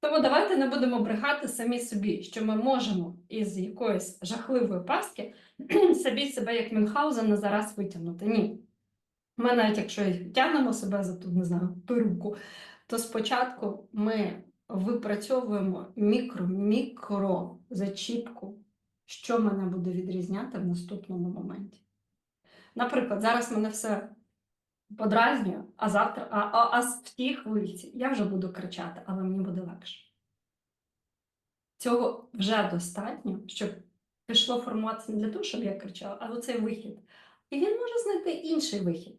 Тому давайте не будемо брехати самі собі, що ми можемо із якоїсь жахливої пастки собі себе як Мюнхгаузен на зараз витягнути. Ні. Ми навіть якщо тягнемо себе за ту, не знаю, перуку, то спочатку ми випрацьовуємо мікро-мікро зачіпку, що мене буде відрізняти в наступному моменті. Наприклад, зараз мене все подразнює, а завтра, а, а, а в тій хвильці я вже буду кричати, але мені буде легше. Цього вже достатньо, щоб пішло формуватися не для того, щоб я кричала, а оцей вихід. І він може знайти інший вихід,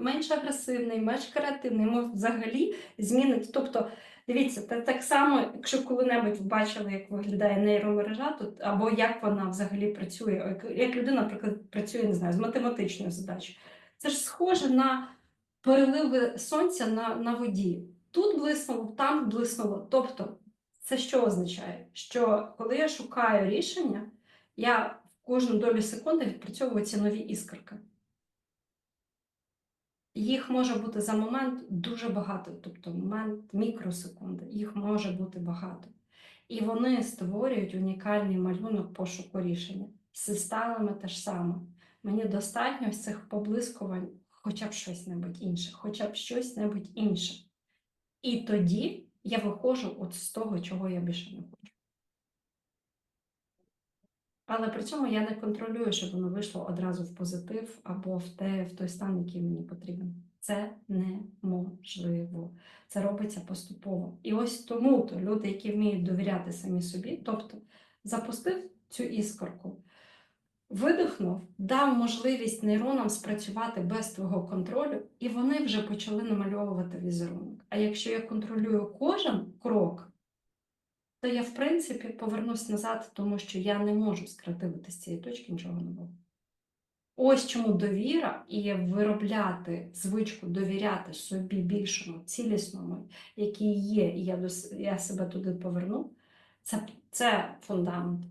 менш агресивний, менш креативний, йому взагалі змінить. Тобто, дивіться, це так само, якщо коли-небудь бачили, як виглядає нейромережа, тут, або як вона взагалі працює, як людина, наприклад, працює, не знаю, з математичною задачею. Це ж схоже на переливи сонця на, на воді. Тут блиснуло, там блиснуло. Тобто, це що означає? Що коли я шукаю рішення, я в кожну долю секунди відпрацьовую ці нові іскорки. Їх може бути за момент дуже багато, тобто момент мікросекунди, їх може бути багато. І вони створюють унікальний малюнок пошуку рішення. З системами те ж саме. Мені достатньо з цих поблискувань хоча б щось небудь інше, хоча б щось небудь інше. І тоді я виходжу от з того, чого я більше не хочу. Але при цьому я не контролюю, щоб воно вийшло одразу в позитив або в, те, в той стан, який мені потрібен. Це неможливо. Це робиться поступово. І ось тому то люди, які вміють довіряти самі собі, тобто запустив цю іскорку, видихнув, дав можливість нейронам спрацювати без твого контролю, і вони вже почали намальовувати візерунок. А якщо я контролюю кожен крок, то я, в принципі, повернусь назад, тому що я не можу скреативити з цієї точки нічого нового. Ось чому довіра і виробляти звичку довіряти собі більшому, цілісному, який є, і я, я себе туди поверну, це, це фундамент.